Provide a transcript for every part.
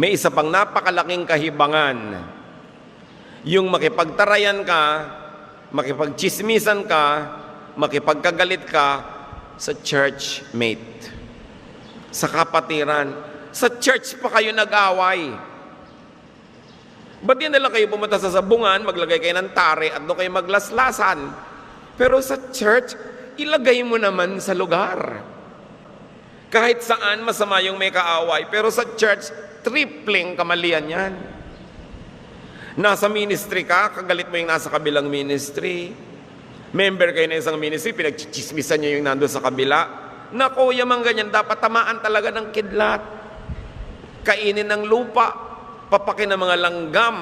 May isa pang napakalaking kahibangan. Yung makipagtarayan ka, makipagchismisan ka, makipagkagalit ka sa church mate, sa kapatiran. Sa church pa kayo nag-away. Ba't yan na lang kayo pumunta sa sabungan, maglagay kayo ng tare at doon kayo maglaslasan? Pero sa church, ilagay mo naman sa lugar. Kahit saan masama yung may kaaway, pero sa church, tripling kamalian yan. Nasa ministry ka, kagalit mo yung nasa kabilang ministry. Member kayo ng isang ministry, pinagchichismisan nyo yung nando sa kabila. Nako, yamang ganyan, dapat tamaan talaga ng kidlat. Kainin ng lupa, papakin ng mga langgam.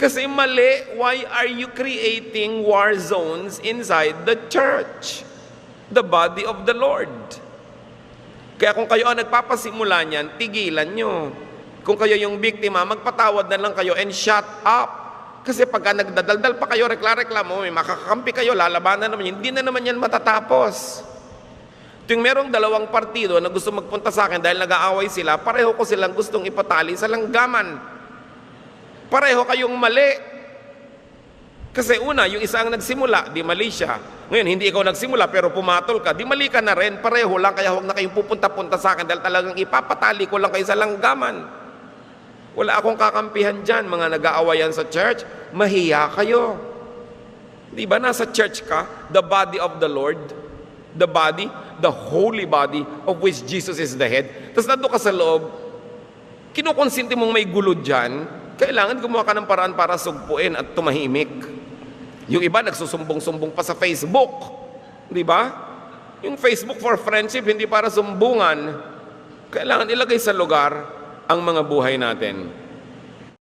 Kasi mali, why are you creating war zones inside the church? The body of the Lord. Kaya kung kayo ang nagpapasimula niyan, tigilan nyo. Kung kayo yung biktima, magpatawad na lang kayo and shut up. Kasi pagka nagdadaldal pa kayo, rekla-reklamo, may makakampi kayo, lalabanan naman hindi na naman yan matatapos. Tuwing merong dalawang partido na gusto magpunta sa akin dahil nag-aaway sila, pareho ko silang gustong ipatali sa langgaman. Pareho kayong mali. Kasi una, yung isa ang nagsimula, di mali siya. Ngayon, hindi ikaw nagsimula pero pumatol ka, di mali ka na rin, pareho lang, kaya huwag na kayong pupunta-punta sa akin dahil talagang ipapatali ko lang kayo sa langgaman. Wala akong kakampihan dyan, mga nag-aawayan sa church, mahiya kayo. Di ba nasa church ka, the body of the Lord, the body, the holy body of which Jesus is the head. Tapos nandun ka sa loob, kinukonsinti mong may gulo dyan, kailangan gumawa ka ng paraan para sugpuin at tumahimik. Yung iba nagsusumbong-sumbong pa sa Facebook. Di ba? Yung Facebook for friendship, hindi para sumbungan. Kailangan ilagay sa lugar ang mga buhay natin.